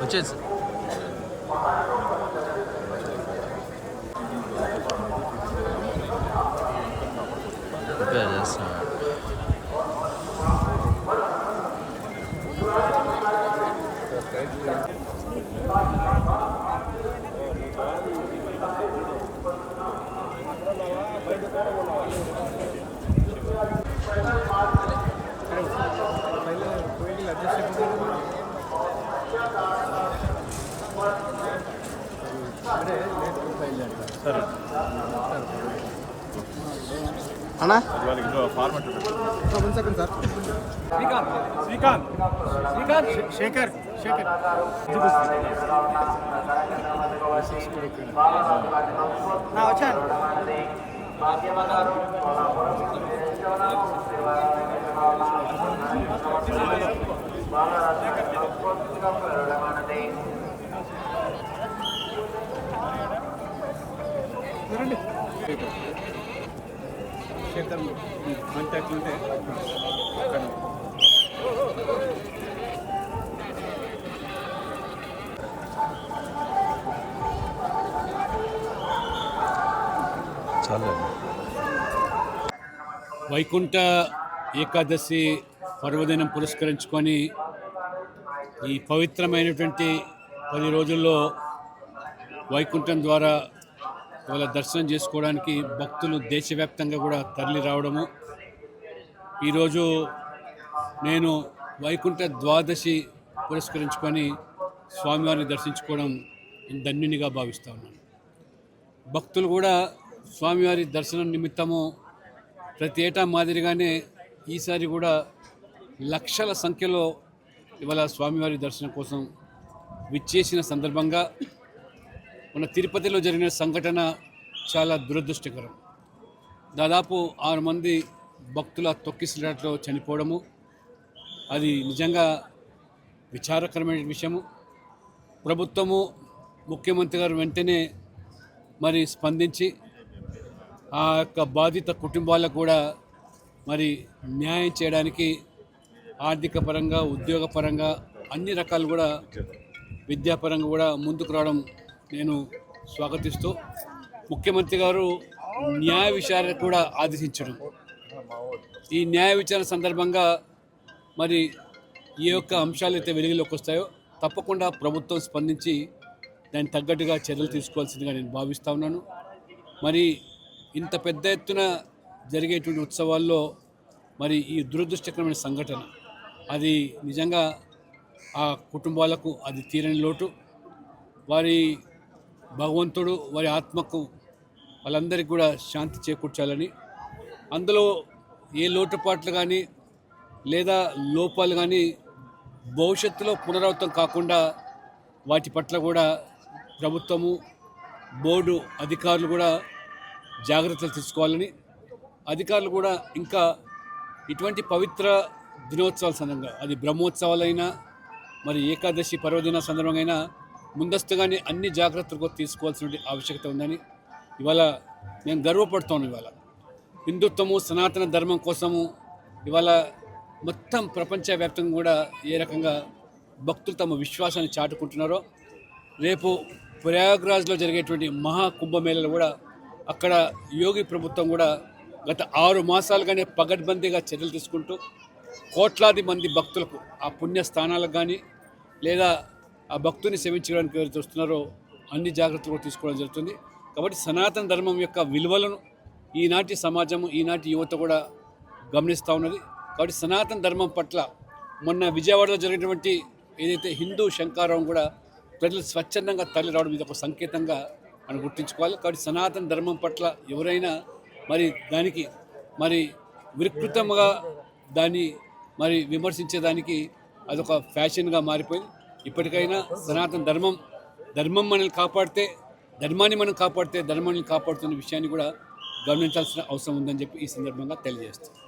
Which is good, that's not. చేస్తున్నాడు అన్నా? శ్రీకాంత్ శ్రీకాంత్. శ్రీకాంత్ శేఖర్ శేఖర్ వచ్చాను శేఖర్ కాంటాక్ట్ ఉంటే చాలు వైకుంఠ ఏకాదశి పర్వదినం పురస్కరించుకొని ఈ పవిత్రమైనటువంటి పది రోజుల్లో వైకుంఠం ద్వారా ఇవాళ దర్శనం చేసుకోవడానికి భక్తులు దేశవ్యాప్తంగా కూడా తరలి రావడము. ఈరోజు నేను వైకుంఠ ద్వాదశి పురస్కరించుకొని స్వామివారిని దర్శించుకోవడం ధన్యునిగా భావిస్తా ఉన్నాను. భక్తులు కూడా స్వామివారి దర్శనం నిమిత్తము ప్రతి ఏటా మాదిరిగానే ఈసారి కూడా లక్షల సంఖ్యలో ఇవాళ స్వామివారి దర్శనం కోసం విచ్చేసిన సందర్భంగా మన తిరుపతిలో జరిగిన సంఘటన చాలా దురదృష్టకరం. దాదాపు ఆరు మంది భక్తుల తొక్కిసలాటలో చనిపోవడము అది నిజంగా విచారకరమైన విషయము. ప్రభుత్వము ముఖ్యమంత్రి గారు వెంటనే మరి స్పందించి ఆ యొక్క బాధిత కుటుంబాలకు కూడా మరి న్యాయం చేయడానికి ఆర్థిక పరంగా ఉద్యోగపరంగా అన్ని రకాలు కూడా విద్యాపరంగా కూడా ముందుకు రావడం నేను స్వాగతిస్తూ ముఖ్యమంత్రి గారు న్యాయ విచారణ కూడా ఆదేశించడం. ఈ న్యాయ విచారణ సందర్భంగా మరి ఏ యొక్క అంశాలు అయితే వెలుగులోకి వస్తాయో తప్పకుండా ప్రభుత్వం స్పందించి దానికి తగ్గట్టుగా చర్యలు తీసుకోవాల్సిందిగా నేను భావిస్తా ఉన్నాను. మరి ఇంత పెద్ద ఎత్తున జరిగేటువంటి ఉత్సవాల్లో మరి ఈ దురదృష్టకరమైన సంఘటన అది నిజంగా ఆ కుటుంబాలకు అది తీరని లోటు. వారి భగవంతుడు వారి ఆత్మకు వాళ్ళందరికీ కూడా శాంతి చేకూర్చాలని. అందులో ఏ లోటుపాట్లు కానీ లేదా లోపాలు కానీ భవిష్యత్తులో పునరావృతం కాకుండా వాటి పట్ల కూడా ప్రభుత్వము బోర్డు అధికారులు కూడా జాగ్రత్తలు తీసుకోవాలని. అధికారులు కూడా ఇంకా ఇటువంటి పవిత్ర దినోత్సవాల సందర్భంగా అది బ్రహ్మోత్సవాలైనా మరి ఏకాదశి పర్వదిన సందర్భంగా అయినా ముందస్తుగానే అన్ని జాగ్రత్తలు కూడా తీసుకోవాల్సిన ఆవశ్యకత ఉందని ఇవాళ నేను గర్వపడుతాను ఇవాళ. హిందుత్వము సనాతన ధర్మం కోసము ఇవాళ మొత్తం ప్రపంచవ్యాప్తంగా కూడా ఏ రకంగా భక్తులు తమ విశ్వాసాన్ని చాటుకుంటున్నారో రేపు ప్రయాగ్రాజ్లో జరిగేటువంటి మహాకుంభమేళలో కూడా అక్కడ యోగి ప్రభుత్వం కూడా గత ఆరు మాసాలుగానే పగడ్బందీగా చర్యలు తీసుకుంటూ కోట్లాది మంది భక్తులకు ఆ పుణ్య స్థానాలకు కానీ లేదా ఆ భక్తుని సేవించడానికి ఎవరైతే వస్తున్నారో అన్ని జాగ్రత్తలు కూడా తీసుకోవడం జరుగుతుంది. కాబట్టి సనాతన ధర్మం యొక్క విలువలను ఈనాటి సమాజము ఈనాటి యువత కూడా గమనిస్తూ ఉన్నది. కాబట్టి సనాతన ధర్మం పట్ల మొన్న విజయవాడలో జరిగినటువంటి ఏదైతే హిందూ శంకారావం కూడా ప్రజలు స్వచ్ఛందంగా తరలి రావడం ఇది ఒక సంకేతంగా మనం గుర్తుంచుకోవాలి. కాబట్టి సనాతన ధర్మం పట్ల ఎవరైనా మరి దానికి మరి వికృతంగా దాన్ని మరి విమర్శించేదానికి అదొక ఫ్యాషన్గా మారిపోయింది. ఇప్పటికైనా సనాతన ధర్మం ధర్మం మనల్ని కాపాడితే ధర్మాన్ని మనం కాపాడితే ధర్మాన్ని కాపాడుతున్న విషయాన్ని కూడా గమనించాల్సిన అవసరం ఉందని చెప్పి ఈ సందర్భంగా తెలియజేస్తుంది